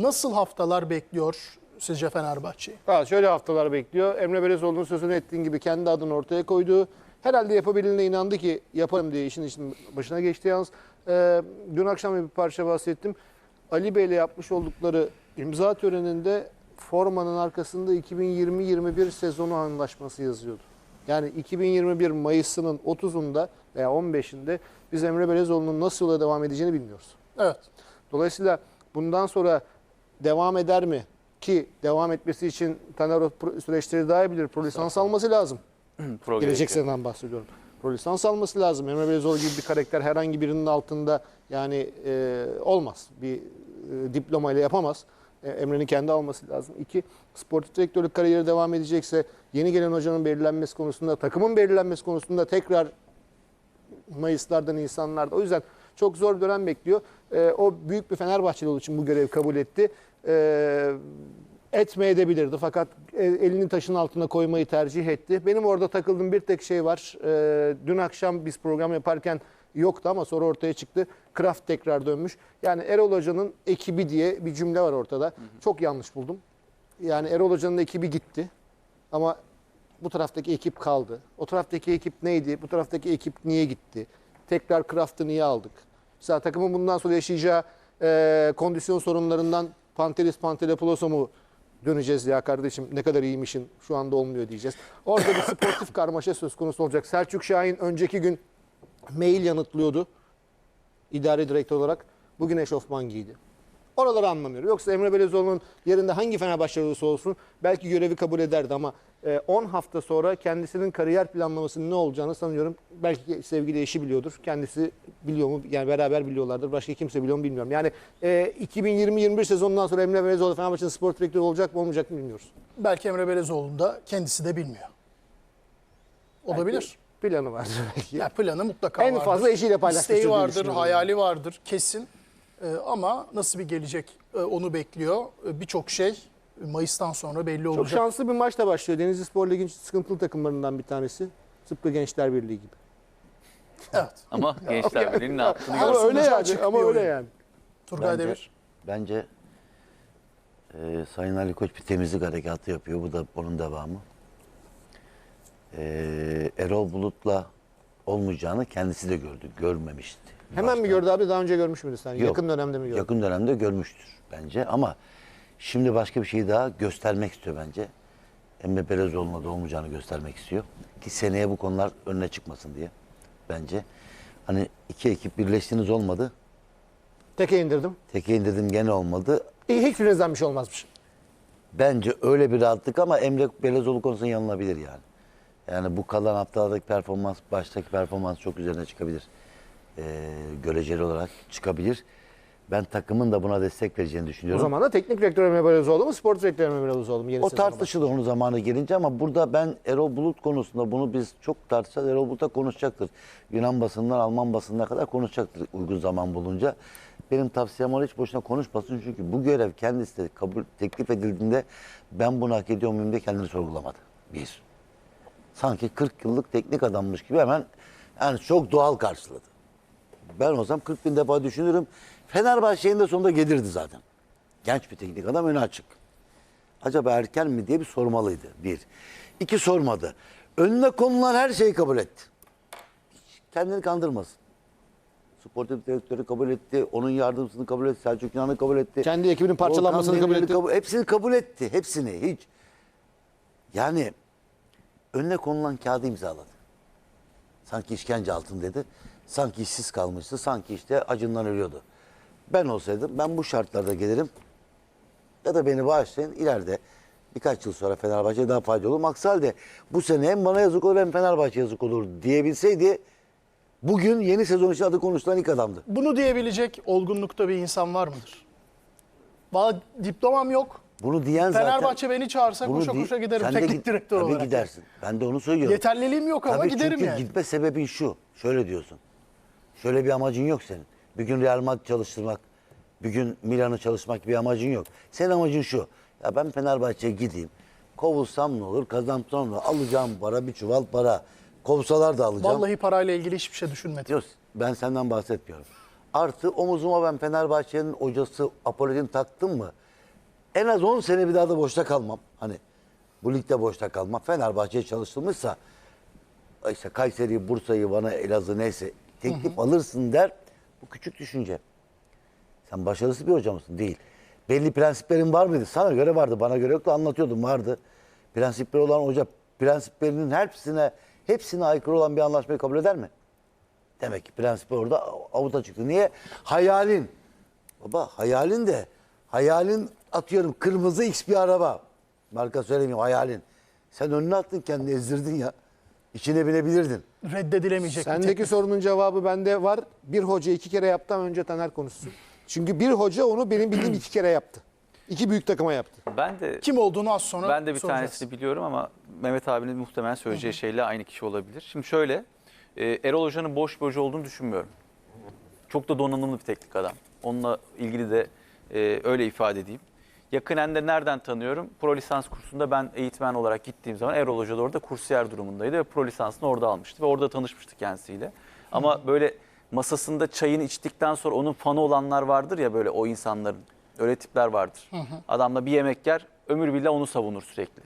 Nasıl haftalar bekliyor sizce Fenerbahçe'yi? Ha, şöyle haftalar bekliyor. Emre Belezoğlu'nun sözünü ettiğin gibi kendi adını ortaya koydu. Herhalde yapabildiğine inandı ki yaparım diye işin işin başına geçti yalnız. e, dün akşam bir parça bahsettim. Ali Bey'le yapmış oldukları imza töreninde formanın arkasında 2020-21 sezonu anlaşması yazıyordu. Yani 2021 Mayıs'ının 30'unda veya 15'inde biz Emre Belezoğlu'nun nasıl yola devam edeceğini bilmiyoruz. Evet. Dolayısıyla bundan sonra devam eder mi? Ki devam etmesi için Taner süreçleri daha iyi bilir. Pro lisans alması lazım. Pro Gelecek seneden bahsediyorum. Pro lisans alması lazım. Emre Belezoğlu gibi bir karakter herhangi birinin altında yani e, olmaz. Bir e, diplomayla yapamaz. E, Emre'nin kendi alması lazım. İki, sportif direktörlük kariyeri devam edecekse yeni gelen hocanın belirlenmesi konusunda, takımın belirlenmesi konusunda tekrar Mayıslarda, Nisanlarda. O yüzden çok zor bir dönem bekliyor. Ee, o büyük bir Fenerbahçeli olduğu için bu görevi kabul etti. Ee, etmeye de bilirdi fakat e, elini taşın altına koymayı tercih etti. Benim orada takıldığım bir tek şey var. Ee, dün akşam biz program yaparken yoktu ama sonra ortaya çıktı. Kraft tekrar dönmüş. Yani Erol Hoca'nın ekibi diye bir cümle var ortada. Çok yanlış buldum. Yani Erol Hoca'nın ekibi gitti. Ama bu taraftaki ekip kaldı. O taraftaki ekip neydi? Bu taraftaki ekip niye gitti? Tekrar Kraft'ı niye aldık? Mesela takımın bundan sonra yaşayacağı e, kondisyon sorunlarından Pantelis Pantelepoulos'a mu döneceğiz ya kardeşim ne kadar iyiymişin şu anda olmuyor diyeceğiz. Orada bir sportif karmaşa söz konusu olacak. Selçuk Şahin önceki gün mail yanıtlıyordu idari direktör olarak. Bugün eşofman giydi. Oraları anlamıyorum. Yoksa Emre Belezoğlu'nun yerinde hangi Fenerbahçe olursa olsun belki görevi kabul ederdi ama 10 hafta sonra kendisinin kariyer planlamasının ne olacağını sanıyorum. Belki sevgili eşi biliyordur. Kendisi biliyor mu? Yani beraber biliyorlardır. Başka kimse biliyor mu bilmiyorum. Yani e, 2020-21 sezonundan sonra Emre Belezoğlu Fenerbahçe'nin spor direktörü olacak mı olmayacak mı bilmiyoruz. Belki Emre Belezoğlu da kendisi de bilmiyor. Olabilir. Planı var belki. Ya planı mutlaka En vardır. fazla eşiyle paylaşmıştır İsteği vardır, hayali vardır kesin. Ee, ama nasıl bir gelecek e, onu bekliyor. Ee, Birçok şey Mayıs'tan sonra belli Çok olacak. şanslı bir maçla başlıyor. Denizli Spor Ligi'nin sıkıntılı takımlarından bir tanesi. Tıpkı Gençler Birliği gibi. Evet. Ama Gençler Birliği'nin ne yaptığını Ama gördük. öyle yani. açık Ama öyle yani. Turgay Bence- Demir. Bence e, Sayın Ali Koç bir temizlik harekatı yapıyor. Bu da onun devamı. E, Erol Bulut'la olmayacağını kendisi de gördü. Görmemişti. Hemen mi Başta. gördü abi? Daha önce görmüş müydü sen? Yok. Yakın dönemde mi gördü? Yakın dönemde görmüştür bence ama şimdi başka bir şey daha göstermek istiyor bence. Emre Belezoğlu'na da olmayacağını göstermek istiyor. Ki seneye bu konular önüne çıkmasın diye bence. Hani iki ekip birleştiğiniz olmadı. Teke indirdim. Teke indirdim gene olmadı. İyi, hiçbirinizden bir şey olmazmış. Bence öyle bir rahatlık ama Emre Belezoğlu konusunda yanılabilir yani. Yani bu kalan haftalardaki performans, baştaki performans çok üzerine çıkabilir. Ee, göreceli olarak çıkabilir. Ben takımın da buna destek vereceğini O düşünüyorum. zaman da teknik direktör Emre Belözoğlu mu, spor direktörü Emre Belözoğlu mu? Yeni o sezona tartışılır onun zamanı gelince ama burada ben Erol Bulut konusunda bunu biz çok tartışacağız. Erol Bulut'a konuşacaktır. Yunan basından Alman basınına kadar konuşacaktır uygun zaman bulunca. Benim tavsiyem ona hiç boşuna konuşmasın çünkü bu görev kendisi de kabul teklif edildiğinde ben bunu hak ediyor muyum diye kendini sorgulamadı. Bir. Sanki 40 yıllık teknik adammış gibi hemen yani çok doğal karşıladı. Ben olsam 40 bin defa düşünürüm. Fenerbahçe'nin de sonunda gelirdi zaten. Genç bir teknik adam önü açık. Acaba erken mi diye bir sormalıydı. Bir. İki sormadı. Önüne konulan her şeyi kabul etti. Hiç kendini kandırmasın. Sportif direktörü kabul etti. Onun yardımcısını kabul etti. Selçuk İnan'ı kabul etti. Kendi ekibinin parçalanmasını kabul etti. hepsini kabul etti. Hepsini. Hiç. Yani önüne konulan kağıdı imzaladı. Sanki işkence altın dedi. Sanki işsiz kalmıştı. Sanki işte acından ölüyordu. Ben olsaydım ben bu şartlarda gelirim. Ya da beni bağışlayın ileride birkaç yıl sonra Fenerbahçe'ye daha faydalı olur. Aksi halde bu sene hem bana yazık olur hem Fenerbahçe yazık olur diyebilseydi bugün yeni sezon için adı konuşulan ilk adamdı. Bunu diyebilecek olgunlukta bir insan var mıdır? Valla diplomam yok. Bunu diyen zaten... Fenerbahçe beni çağırsa koşa di- koşa giderim Sen teknik git- direktör tabii olarak. gidersin. Ben de onu söylüyorum. Yeterliliğim yok ama Tabii giderim çünkü yani. gitme sebebin şu. Şöyle diyorsun. Şöyle bir amacın yok senin. Bir gün Real Madrid çalıştırmak, bir gün Milan'ı çalışmak bir amacın yok. Senin amacın şu. Ya ben Fenerbahçe'ye gideyim. Kovulsam ne olur, kazansam ne olur? Alacağım para bir çuval para. Kovsalar da alacağım. Vallahi parayla ilgili hiçbir şey düşünmedim. Yok, ben senden bahsetmiyorum. Artı omuzuma ben Fenerbahçe'nin hocası Apollon'u taktım mı? en az 10 sene bir daha da boşta kalmam. Hani bu ligde boşta kalmam. Fenerbahçe'ye çalışılmışsa işte Kayseri'yi, Bursa'yı, bana Elazığ neyse teklif alırsın der. Bu küçük düşünce. Sen başarısız bir hoca mısın? Değil. Belli prensiplerin var mıydı? Sana göre vardı, bana göre yoktu. Anlatıyordum vardı. Prensipleri olan hoca prensiplerinin hepsine hepsine aykırı olan bir anlaşmayı kabul eder mi? Demek ki prensip orada avuta çıktı. Niye? Hayalin. Baba hayalin de hayalin atıyorum kırmızı X bir araba. Marka söylemeyeyim hayalin. Sen önüne attın kendini ezdirdin ya. İçine binebilirdin. Reddedilemeyecek Sendeki sorunun cevabı bende var. Bir hoca iki kere yaptı ama önce Taner konuşsun. Çünkü bir hoca onu benim bildiğim iki kere yaptı. İki büyük takıma yaptı. Ben de Kim olduğunu az sonra ben de bir soracağız. tanesini biliyorum ama Mehmet abinin muhtemelen söyleyeceği şeyle aynı kişi olabilir. Şimdi şöyle, e, Erol Hoca'nın boş bir hoca olduğunu düşünmüyorum. Çok da donanımlı bir teknik adam. Onunla ilgili de e, öyle ifade edeyim. Yakınen de nereden tanıyorum? Pro lisans kursunda ben eğitmen olarak gittiğim zaman Erol Hoca da orada kursiyer durumundaydı ve pro lisansını orada almıştı ve orada tanışmıştık kendisiyle. Ama böyle masasında çayını içtikten sonra onun fanı olanlar vardır ya böyle o insanların. Öyle tipler vardır. Adamla bir yemek yer, ömür billah onu savunur sürekli.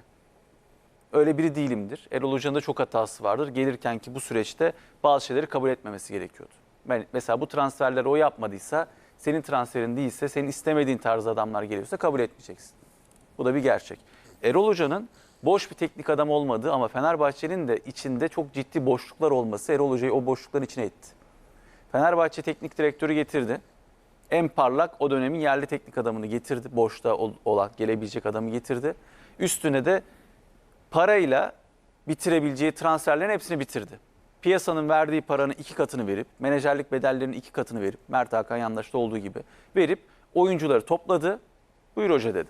Öyle biri değilimdir. Erol Hoca'nın da çok hatası vardır. Gelirken ki bu süreçte bazı şeyleri kabul etmemesi gerekiyordu. Ben, mesela bu transferleri o yapmadıysa, senin transferin değilse, senin istemediğin tarzda adamlar geliyorsa kabul etmeyeceksin. Bu da bir gerçek. Erol Hoca'nın boş bir teknik adam olmadığı ama Fenerbahçe'nin de içinde çok ciddi boşluklar olması Erol Hoca'yı o boşlukların içine etti. Fenerbahçe teknik direktörü getirdi. En parlak o dönemin yerli teknik adamını getirdi. Boşta ol- olan, gelebilecek adamı getirdi. Üstüne de parayla bitirebileceği transferlerin hepsini bitirdi. Piyasanın verdiği paranın iki katını verip, menajerlik bedellerinin iki katını verip, Mert Hakan Yandaş'ta olduğu gibi verip oyuncuları topladı. Buyur hoca dedi.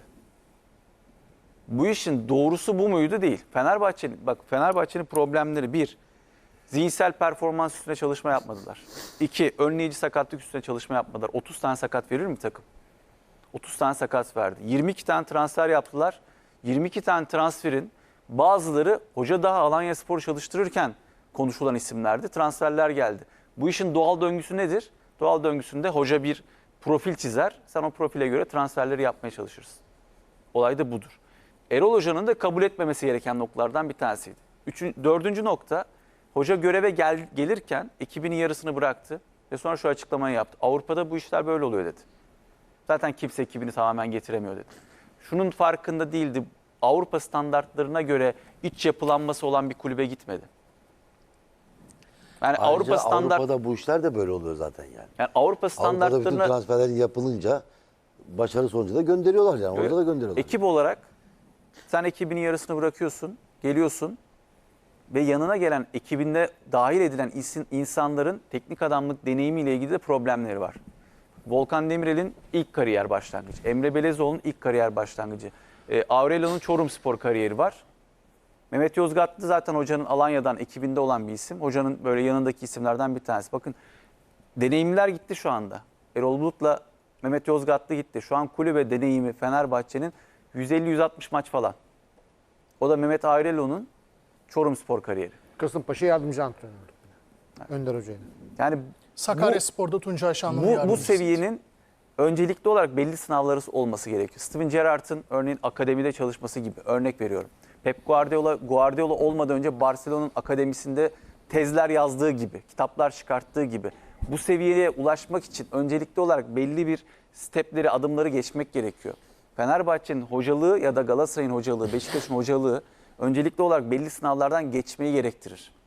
Bu işin doğrusu bu muydu değil. Fenerbahçe'nin bak Fenerbahçe'nin problemleri bir, zihinsel performans üstüne çalışma yapmadılar. İki, önleyici sakatlık üstüne çalışma yapmadılar. 30 tane sakat verir mi takım? 30 tane sakat verdi. 22 tane transfer yaptılar. 22 tane transferin bazıları hoca daha Alanya Spor'u çalıştırırken konuşulan isimlerdi. Transferler geldi. Bu işin doğal döngüsü nedir? Doğal döngüsünde hoca bir profil çizer. Sen o profile göre transferleri yapmaya çalışırsın. Olay da budur. Erol Hoca'nın da kabul etmemesi gereken noktalardan bir tanesiydi. Üçün, dördüncü nokta, hoca göreve gel, gelirken ekibinin yarısını bıraktı ve sonra şu açıklamayı yaptı. Avrupa'da bu işler böyle oluyor dedi. Zaten kimse ekibini tamamen getiremiyor dedi. Şunun farkında değildi. Avrupa standartlarına göre iç yapılanması olan bir kulübe gitmedi. Yani Ayrıca Avrupa standart Avrupa'da bu işler de böyle oluyor zaten yani. yani Avrupa Avrupa'da bütün standartlarına transferler yapılınca başarı sonucu da gönderiyorlar yani. Orada da gönderiyorlar. Ekip olarak sen ekibinin yarısını bırakıyorsun, geliyorsun ve yanına gelen ekibinde dahil edilen isin- insanların teknik adamlık deneyimiyle ilgili de problemleri var. Volkan Demirel'in ilk kariyer başlangıcı, Emre Belezoğlu'nun ilk kariyer başlangıcı, e, Aurelio'nun Çorum Spor kariyeri var. Mehmet Yozgatlı zaten hocanın Alanya'dan ekibinde olan bir isim. Hocanın böyle yanındaki isimlerden bir tanesi. Bakın deneyimler gitti şu anda. Erol Bulut'la Mehmet Yozgatlı gitti. Şu an kulübe deneyimi Fenerbahçe'nin 150-160 maç falan. O da Mehmet Ayrelio'nun Çorum Spor kariyeri. Kasımpaşa yardımcı antrenör. Önder Hoca'yla. Yani Sakarya bu- Spor'da Tuncay Şanlı'nın bu, bu seviyenin öncelikli olarak belli sınavları olması gerekiyor. Steven Gerrard'ın örneğin akademide çalışması gibi örnek veriyorum. Pep Guardiola Guardiola olmadan önce Barcelona'nın akademisinde tezler yazdığı gibi, kitaplar çıkarttığı gibi bu seviyeye ulaşmak için öncelikli olarak belli bir stepleri, adımları geçmek gerekiyor. Fenerbahçe'nin hocalığı ya da Galatasaray'ın hocalığı, Beşiktaş'ın hocalığı öncelikli olarak belli sınavlardan geçmeyi gerektirir.